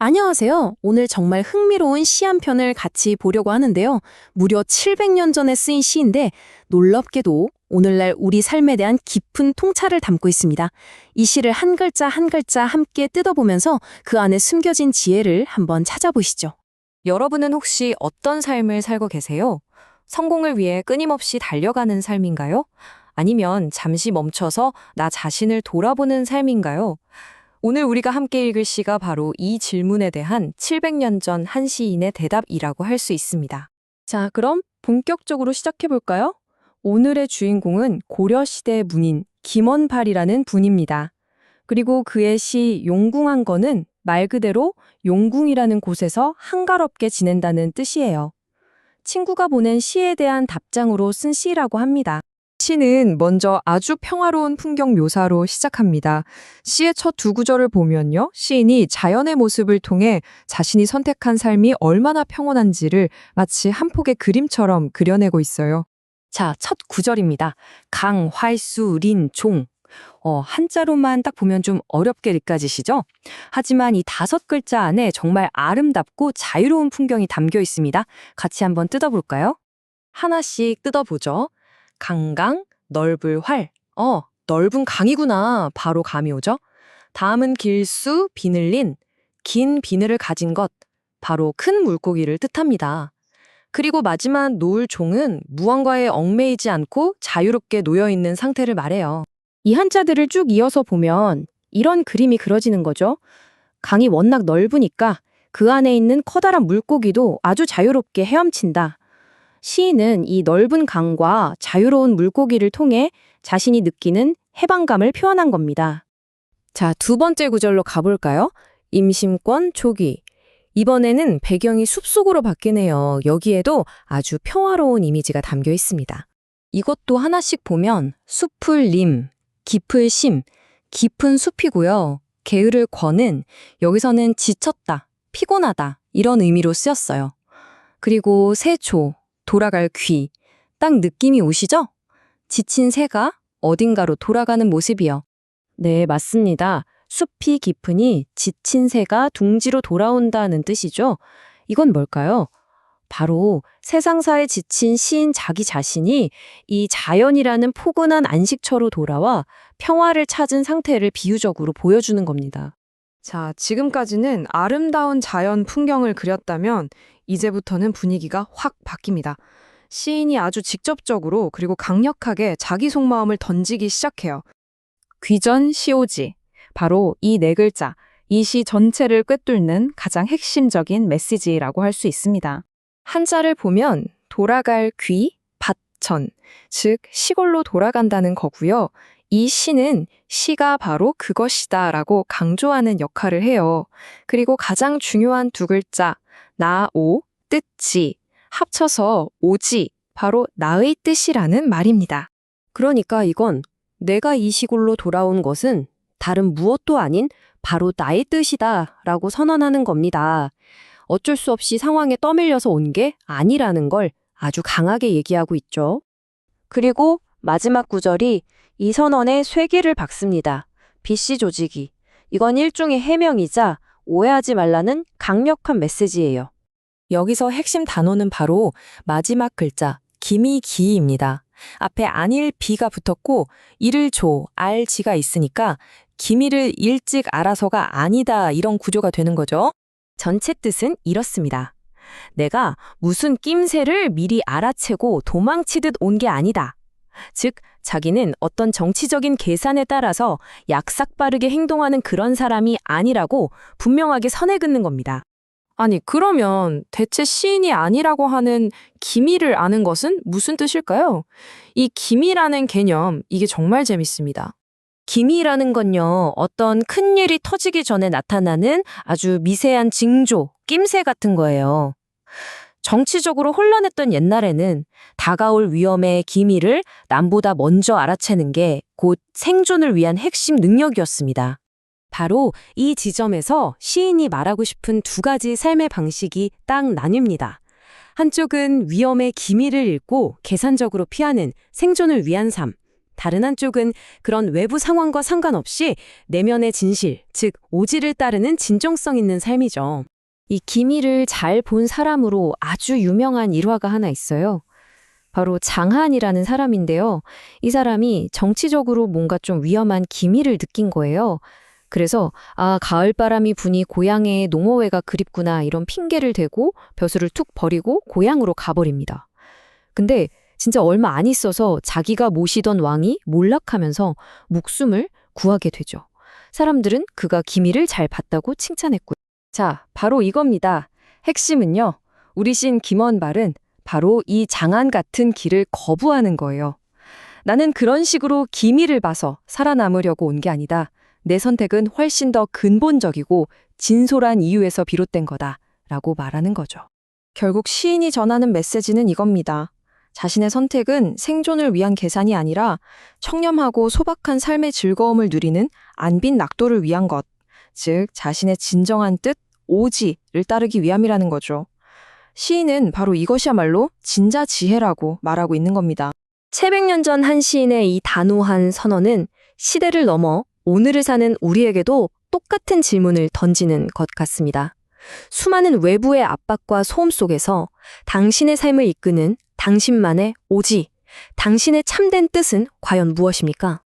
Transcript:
안녕하세요. 오늘 정말 흥미로운 시 한 편을 같이 보려고 하는데요. 무려 700년 전에 쓰인 시인데 놀랍게도 오늘날 우리 삶에 대한 깊은 통찰을 담고 있습니다. 이 시를 한 글자 한 글자 함께 뜯어보면서 그 안에 숨겨진 지혜를 한번 찾아보시죠. 여러분은 혹시 어떤 삶을 살고 계세요? 성공을 위해 끊임없이 달려가는 삶인가요? 아니면 잠시 멈춰서 나 자신을 돌아보는 삶인가요? 오늘 우리가 함께 읽을 시가 바로 이 질문에 대한 700년 전 한 시인의 대답이라고 할 수 있습니다. 자, 그럼 본격적으로 시작해 볼까요? 오늘의 주인공은 고려시대 문인 김원팔이라는 분입니다. 그리고 그의 시 용궁한 거는 말 그대로 용궁이라는 곳에서 한가롭게 지낸다는 뜻이에요. 친구가 보낸 시에 대한 답장으로 쓴 시라고 합니다. 시는 먼저 아주 평화로운 풍경 묘사로 시작합니다. 시의 첫 두 구절을 보면요. 시인이 자연의 모습을 통해 자신이 선택한 삶이 얼마나 평온한지를 마치 한 폭의 그림처럼 그려내고 있어요. 자, 첫 구절입니다. 강, 활수, 린, 종. 어, 한자로만 딱 보면 좀 어렵게 느껴지시죠? 하지만 이 다섯 글자 안에 정말 아름답고 자유로운 풍경이 담겨 있습니다. 같이 한번 뜯어볼까요? 하나씩 뜯어보죠. 강강, 넓을 활. 어, 넓은 강이구나. 바로 감이 오죠? 다음은 길수, 비늘린. 긴 비늘을 가진 것. 바로 큰 물고기를 뜻합니다. 그리고 마지막 노을 종은 무언가에 얽매이지 않고 자유롭게 놓여 있는 상태를 말해요. 이 한자들을 쭉 이어서 보면 이런 그림이 그려지는 거죠. 강이 워낙 넓으니까 그 안에 있는 커다란 물고기도 아주 자유롭게 헤엄친다. 시인은 이 넓은 강과 자유로운 물고기를 통해 자신이 느끼는 해방감을 표현한 겁니다. 자, 두 번째 구절로 가볼까요? 임심권 초기. 이번에는 배경이 숲속으로 바뀌네요. 여기에도 아주 평화로운 이미지가 담겨 있습니다. 이것도 하나씩 보면 숲을 림, 깊을 심, 깊은 숲이고요. 게으를 권은 여기서는 지쳤다, 피곤하다 이런 의미로 쓰였어요. 그리고 새초, 돌아갈 귀. 딱 느낌이 오시죠? 지친 새가 어딘가로 돌아가는 모습이요. 네, 맞습니다. 숲이 깊으니 지친 새가 둥지로 돌아온다는 뜻이죠. 이건 뭘까요? 바로 세상사에 지친 시인 자기 자신이 이 자연이라는 포근한 안식처로 돌아와 평화를 찾은 상태를 비유적으로 보여주는 겁니다. 자, 지금까지는 아름다운 자연 풍경을 그렸다면 이제부터는 분위기가 확 바뀝니다. 시인이 아주 직접적으로 그리고 강력하게 자기 속마음을 던지기 시작해요. 귀전 시오지. 바로 이 네 글자, 이 시 전체를 꿰뚫는 가장 핵심적인 메시지라고 할 수 있습니다. 한자를 보면 돌아갈 귀, 밭천, 즉 시골로 돌아간다는 거고요. 이 시는 시가 바로 그것이다 라고 강조하는 역할을 해요. 그리고 가장 중요한 두 글자, 나, 오, 뜻지, 합쳐서 오지, 바로 나의 뜻이라는 말입니다. 그러니까 이건 내가 이 시골로 돌아온 것은 다른 무엇도 아닌 바로 나의 뜻이다 라고 선언하는 겁니다. 어쩔 수 없이 상황에 떠밀려서 온 게 아니라는 걸 아주 강하게 얘기하고 있죠. 그리고 마지막 구절이 이 선언에 쇠기를 박습니다. BC 조직이. 이건 일종의 해명이자 오해하지 말라는 강력한 메시지예요. 여기서 핵심 단어는 바로 마지막 글자 기미기입니다. 앞에 안일 비가 붙었고 이를 조, 알, 지가 있으니까 기미를 일찍 알아서가 아니다 이런 구조가 되는 거죠. 전체 뜻은 이렇습니다. 내가 무슨 낌새를 미리 알아채고 도망치듯 온 게 아니다. 즉, 자기는 어떤 정치적인 계산에 따라서 약삭 빠르게 행동하는 그런 사람이 아니라고 분명하게 선을 긋는 겁니다. 아니, 그러면 대체 시인이 아니라고 하는 기미를 아는 것은 무슨 뜻일까요? 이 기미라는 개념, 이게 정말 재밌습니다. 기미라는 건요, 어떤 큰 일이 터지기 전에 나타나는 아주 미세한 징조, 낌새 같은 거예요. 정치적으로 혼란했던 옛날에는 다가올 위험의 기미를 남보다 먼저 알아채는 게 곧 생존을 위한 핵심 능력이었습니다. 바로 이 지점에서 시인이 말하고 싶은 두 가지 삶의 방식이 딱 나뉩니다. 한쪽은 위험의 기미를 읽고 계산적으로 피하는 생존을 위한 삶. 다른 한쪽은 그런 외부 상황과 상관없이 내면의 진실, 즉 오지를 따르는 진정성 있는 삶이죠. 이 기미를 잘 본 사람으로 아주 유명한 일화가 하나 있어요. 바로 장한이라는 사람인데요. 이 사람이 정치적으로 뭔가 좀 위험한 기미를 느낀 거예요. 그래서 아, 가을 바람이 부니 고향에 농어회가 그립구나 이런 핑계를 대고 벼슬을 툭 버리고 고향으로 가버립니다. 근데 진짜 얼마 안 있어서 자기가 모시던 왕이 몰락하면서 목숨을 구하게 되죠. 사람들은 그가 기미를 잘 봤다고 칭찬했고요. 자, 바로 이겁니다. 핵심은요. 우리 신 김원발은 바로 이 장안 같은 길을 거부하는 거예요. 나는 그런 식으로 기미를 봐서 살아남으려고 온 게 아니다. 내 선택은 훨씬 더 근본적이고 진솔한 이유에서 비롯된 거다. 라고 말하는 거죠. 결국 시인이 전하는 메시지는 이겁니다. 자신의 선택은 생존을 위한 계산이 아니라 청렴하고 소박한 삶의 즐거움을 누리는 안빈 낙도를 위한 것, 즉 자신의 진정한 뜻, 오지를 따르기 위함이라는 거죠. 시인은 바로 이것이야말로 진자 지혜라고 말하고 있는 겁니다. 채백년 전 한 시인의 이 단호한 선언은 시대를 넘어 오늘을 사는 우리에게도 똑같은 질문을 던지는 것 같습니다. 수많은 외부의 압박과 소음 속에서 당신의 삶을 이끄는 당신만의 오지, 당신의 참된 뜻은 과연 무엇입니까?